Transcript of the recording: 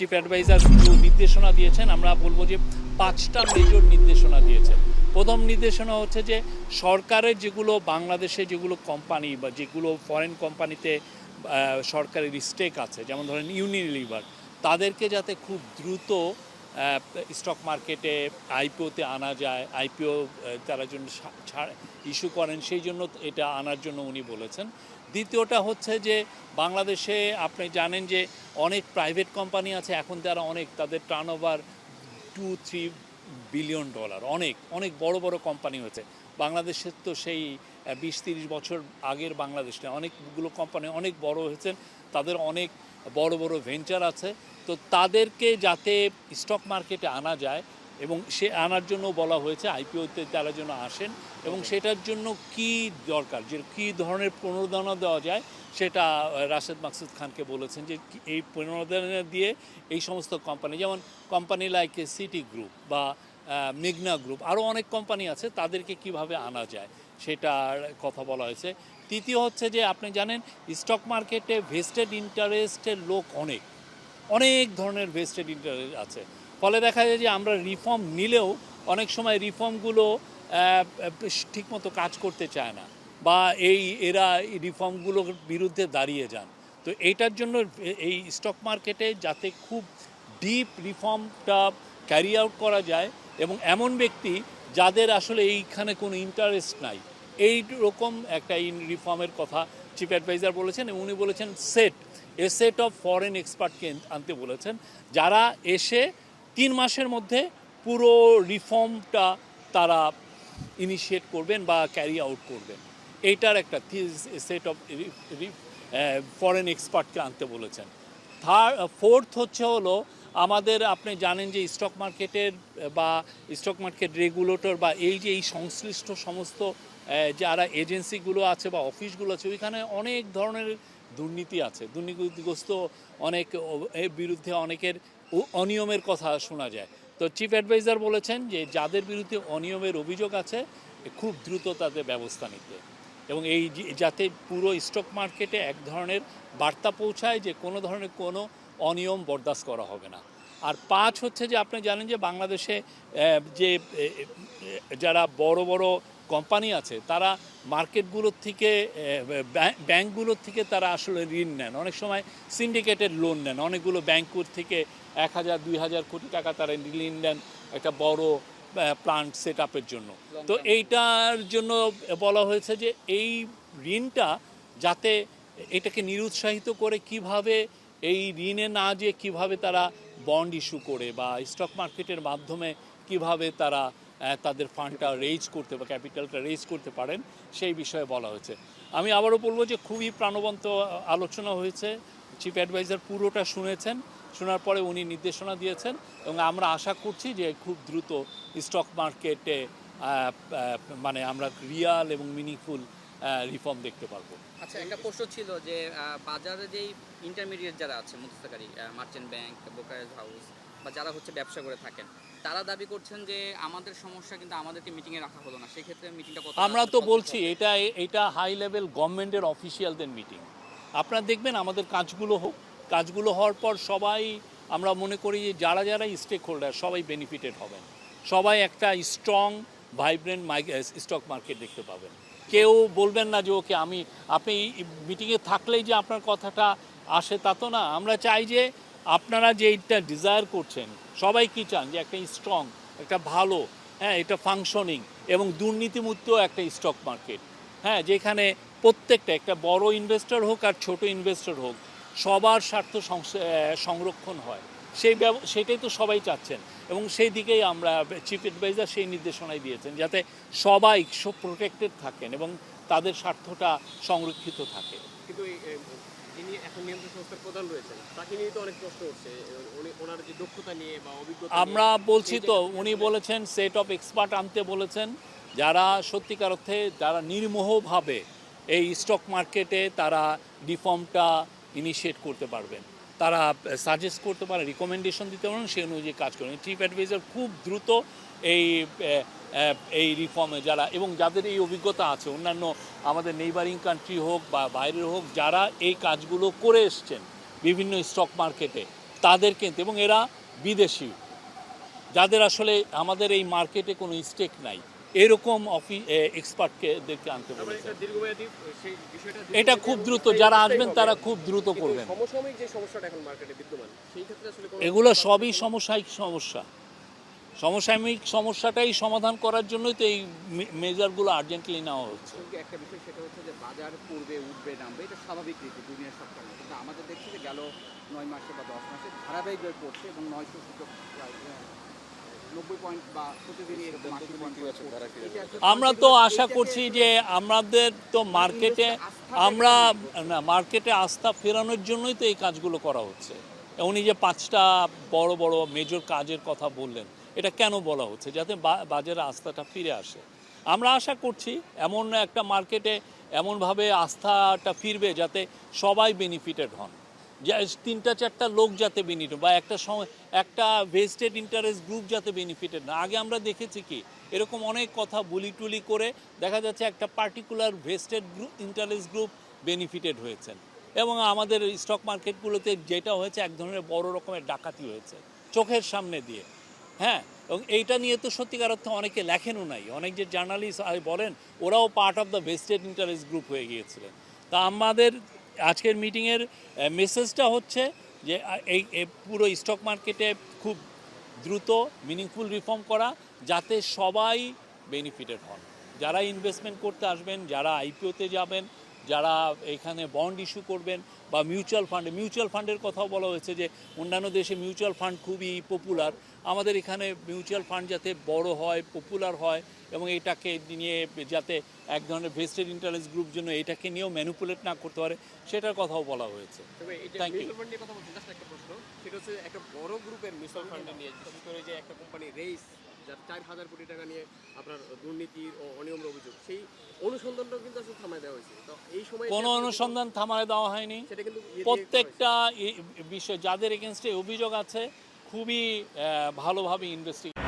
Chief adviser কিছু নির্দেশনা দিয়েছেন, আমরা বলব যে পাঁচটা মেজর নির্দেশনা দিয়েছেন। প্রথম নির্দেশনা হচ্ছে যে সরকারের যেগুলো বাংলাদেশে যেগুলো কোম্পানি বা যেগুলো ফরেন কোম্পানিতে সরকারের স্টেক আছে, যেমন ধরেন ইউনিলিভার তাদেরকে যাতে খুব দ্রুত স্টক মার্কেটে আইপিওতে আনা যায় আইপিও তারা জন্য ইস্যু করেন, সেই জন্য এটা আনার জন্য উনি বলেছেন। দ্বিতীয়টা হচ্ছে যে বাংলাদেশে আপনি জানেন যে অনেক প্রাইভেট কোম্পানি আছে, এখন তারা অনেক তাদের turnover two three billion dollar অনেক অনেক বড় বড় কোম্পানি হয়েছে। বাংলাদেশের তো সেই বিশ, তিরিশ বছর আগের বাংলাদেশ অনেকগুলো কোম্পানি অনেক বড় হয়েছেন, তাদের অনেক বড় বড় ভেঞ্চার আছে। তো তাদেরকে যাতে স্টক মার্কেটে আনা যায় এবং সে আনার জন্য বলা হয়েছে আইপিওতে তারা যেন আসেন এবং সেটার জন্য কি দরকার? যে কী ধরনের প্রণোদনা দেওয়া যায় সেটা রাশেদ মাকসুদ খানকে বলেছেন যে এই প্রণোদনা দিয়ে এই সমস্ত কোম্পানি যেমন কোম্পানি লাইক সিটি গ্রুপ বা মেঘনা গ্রুপ আরও অনেক কোম্পানি আছে তাদেরকে কীভাবে আনা যায় সেটার কথা বলা হয়েছে। তৃতীয় হচ্ছে যে আপনি জানেন স্টক মার্কেটে ভেস্টেড ইন্টারেস্টের লোক অনেক অনেক ধরনের ভেস্টেড ইন্টারেস্ট আছে। ফলে দেখা যায় যে আমরা রিফর্ম নিলেও অনেক সময় রিফর্মগুলো ঠিকমতো কাজ করতে চায় না বা এই এরা রিফর্মগুলোর বিরুদ্ধে দাঁড়িয়ে যান। তো এইটার জন্য এই স্টক মার্কেটে যাতে খুব ডিপ রিফর্মটা ক্যারি আউট করা যায় এবং এমন ব্যক্তি যাদের আসলে এইখানে কোনো ইন্টারেস্ট নাই। এই রকম একটা ইন রিফর্মের কথা চিফ অ্যাডভাইজার বলেছেন এবং উনি বলেছেন set a set of foreign এক্সপার্টকে আনতে বলেছেন। যারা এসে তিন মাসের মধ্যে পুরো রিফর্মটা তারা ইনিশিয়েট করবেন বা ক্যারি আউট করবেন। এইটার একটা সেট অফ ফরেন এক্সপার্টকে আনতে বলেছেন। থার্ড ফোর্থ হচ্ছে হলো আমাদের, আপনি জানেন যে স্টক মার্কেটের বা স্টক মার্কেট রেগুলেটর বা এই যে এই সংশ্লিষ্ট সমস্ত যারা এজেন্সিগুলো আছে বা অফিসগুলো আছে, ওইখানে অনেক ধরনের দুর্নীতি আছে। দুর্নীতিগ্রস্ত অনেক বিরুদ্ধে অনেকের অনিয়মের কথা শোনা যায়। তো চিফ অ্যাডভাইজার বলেছেন যে, যাদের বিরুদ্ধে অনিয়মের অভিযোগ আছে খুব দ্রুত তাদের ব্যবস্থা নিতে। এবং এই যাতে পুরো স্টক মার্কেটে এক ধরনের বার্তা পৌঁছায় যে, কোনো ধরনের কোনো অনিয়ম বরদাস্ত করা হবে না। আর পাঁচ হচ্ছে যে, আপনি জানেন যে, বাংলাদেশে যে যারা বড় বড় কোম্পানি আছে তারা মার্কেটগুলোর থেকে ব্যাংকগুলোর থেকে তারা আসলে ঋণ নেন। অনেক সময় সিন্ডিকেটেড লোন নেন। অনেকগুলো ব্যাংকুর থেকে এক হাজার দুই হাজার কোটি টাকা তারা ঋণ নেন একটা বড় প্লান্ট সেট আপের জন্য। তো এইটার জন্য বলা হয়েছে যে এই ঋণটা যাতে এটাকে নিরুৎসাহিত করে কীভাবে এই ঋণে না যে কীভাবে তারা বন্ড ইস্যু করে বা স্টক মার্কেটের মাধ্যমে কীভাবে তারা তাদের ফান্ডটা রেজ করতে বা ক্যাপিটালটা রেজ করতে পারেন, সেই বিষয়ে বলা হয়েছে। আমি আবারও বলব যে খুবই প্রাণবন্ত আলোচনা হয়েছে। চিফ অ্যাডভাইজার পুরোটা শুনেছেন, শোনার পরে উনি নির্দেশনা দিয়েছেন এবং আমরা আশা করছি যে খুব দ্রুত স্টক মার্কেটে মানে আমরা রিয়াল এবং মিনিংফুল রিফর্ম দেখতে পারব। আচ্ছা একটা প্রশ্ন ছিল যে বাজারে যেই ইন্টারমিডিয়েট যারা আছে মধ্যস্থকারী মার্চেন্ট ব্যাংক ব্রোকারেজ হাউস বা যারা হচ্ছে ব্যবসা করে থাকেন তারা দাবি করছেন যে আমাদের সমস্যা কিন্তু আমাদেরকে মিটিংয়ে রাখা হলো না। সেই ক্ষেত্রে মিটিংটা কত আমরা তো বলছি এটা এটা হাই লেভেল গভর্নমেন্টের অফিসিয়ালদের মিটিং আপনারা দেখবেন আমাদের কাজগুলো হোক কাজগুলো হওয়ার পর সবাই আমরা মনে করি যে যারা যারা স্টেক হোল্ডার সবাই বেনিফিটেড হবেন। সবাই একটা স্ট্রং ভাইব্রেন্ট স্টক মার্কেট দেখতে পাবেন। কেউ বলবেন না যে ওকে আমি আপনি মিটিংয়ে থাকলেই যে আপনার কথাটা আসে তা তো না। আমরা চাই যে আপনারা যে এইটা ডিজায়ার করছেন, সবাই কি চান যে একটা স্ট্রং একটা ভালো হ্যাঁ এটা ফাংশনিং এবং দুর্নীতিমুক্ত একটা স্টক মার্কেট হ্যাঁ যেখানে প্রত্যেকটা, একটা বড় ইনভেস্টর হোক আর ছোট ইনভেস্টর হোক, সবার স্বার্থ সংরক্ষণ হয়। সেই সেটাই তো সবাই চাচ্ছেন এবং সেই দিকেই আমরা চিফ অ্যাডভাইজার সেই নির্দেশনাই দিয়েছেন যাতে সবাই সব প্রোটেক্টেড থাকেন এবং তাদের স্বার্থটা সংরক্ষিত থাকে। কিন্তু এখন নিয়ন্ত্রণ সংস্থার প্রধান রয়েছেন। তাকে নিয়ে তো অনেক ওনার যে দক্ষতা নিয়ে বা অভিজ্ঞতা আমরা বলছি তো, উনি বলেছেন সেট অফ এক্সপার্ট আনতে বলেছেন, যারা সত্যিকার অর্থে, যারা নির্মোহভাবে এই স্টক মার্কেটে তারা রিফর্মটা ইনিশিয়েট করতে পারবেন। তারা সাজেস্ট করতে পারে রিকমেন্ডেশন দিতে পারেন সেই অনুযায়ী কাজ করেন চিফ অ্যাডভাইজার খুব দ্রুত এই এই রিফর্মে যারা, এবং যাদের এই অভিজ্ঞতা আছে, অন্যান্য আমাদের নেইবারিং কান্ট্রি হোক বা বাইরের হোক, যারা এই কাজগুলো করে এসছেন বিভিন্ন স্টক মার্কেটে তাদের কিনতে, এবং এরা বিদেশি। যাদের আসলে আমাদের এই মার্কেটে কোনো স্টেক নাই। এরকম অফি এক্সপার্টকে আনতে বলেছে। এটা খুব দ্রুত যারা আসবেন তারা খুব দ্রুত করবেন। সমসাময়িক এগুলো সবই সমসায়িক সমস্যা। সমসাময়িক সমস্যাটাই সমাধান করার জন্যই তো এই মেজারগুলো আর্জেন্টলি নেওয়া হচ্ছে। একটা বিষয় সেটা হচ্ছে যে বাজার পড়বে উঠবে নামবে এটা স্বাভাবিক রীতি দুনিয়ার সব কারণে। কিন্তু আমাদের দেখছি যে গেল নয় মাসে বা দশ মাসে ধারাবাহিকভাবে পড়ছে এবং নয়শো সূচক আমরা তো আশা করছি যে আমাদের তো মার্কেটে আমরা না মার্কেটে আস্থা ফেরানোর জন্যই তো এই কাজগুলো করা হচ্ছে। উনি যে পাঁচটা বড় বড় মেজর কাজের কথা বললেন এটা কেন বলা হচ্ছে? যাতে বা- বাজারে আস্থাটা ফিরে আসে। আমরা আশা করছি এমন একটা মার্কেটে এমনভাবে আস্থাটা ফিরবে যাতে সবাই বেনিফিটেড হন। তিনটা, চারটা লোক যাতে বেনিফিট বা একটা সময় একটা ভেস্টেড ইন্টারেস্ট গ্রুপ যাতে বেনিফিটেড না। আগে আমরা দেখেছি কি, এরকম অনেক কথা বুলি টুলি করে দেখা যাচ্ছে একটা particular vested group interest group benefited হয়েছেন। এবং আমাদের স্টক মার্কেটগুলোতে যেটা হয়েছে, এক ধরনের বড় রকমের ডাকাতি হয়েছে চোখের সামনে দিয়ে। হ্যাঁ এবং এইটা নিয়ে তো সত্যিকার অর্থে অনেকে লেখেনও নাই। অনেক যে জার্নালিস্ট বলেন, ওরাও part of the vested interest group হয়ে গিয়েছিলেন। তা আমাদের আজকের মিটিংয়ের মেসেজটা হচ্ছে যে এই পুরো স্টক মার্কেটে খুব দ্রুত মিনিংফুল রিফর্ম করা যাতে সবাই বেনিফিটেড হন। যারা ইনভেস্টমেন্ট করতে আসবেন, যারা আইপিওতে যাবেন যারা এখানে বন্ড ইস্যু করবেন বা মিউচুয়াল ফান্ডে মিউচুয়াল ফান্ডের কথাও বলা হয়েছে যে অন্যান্য দেশে মিউচুয়াল ফান্ড খুবই পপুলার আমাদের এখানে মিউচুয়াল ফান্ড যাতে বড় হয় পপুলার হয় এবং এটাকে নিয়ে যাতে এক ধরনের ভেস্টেড ইন্টারেস্ট গ্রুপ জন্য এটাকে নিয়েও ম্যানুপুলেট না করতে পারে সেটার কথাও বলা হয়েছে। বলছি জাস্ট একটা প্রশ্ন। সেটা হচ্ছে একটা বড় গ্রুপের মিউচুয়াল ফান্ড নিয়ে বিশেষ করে যে একটা কোম্পানি রেইস যার চার হাজার কোটি টাকা নিয়ে আপনার দুর্নীতি ও অনিয়মের অভিযোগ সেই অনুসন্ধানটাও কিন্তু আসলে থামায় দেওয়া হয়েছে। তো এই সময় কোনো অনুসন্ধান থামায় দেওয়া হয়নি। সেটা কিন্তু ইয়ে প্রত্যেকটা বিষয় যাদের এগেনস্টে অভিযোগ আছে খুবই আহ, ভালোভাবে ইনভেস্টিগেট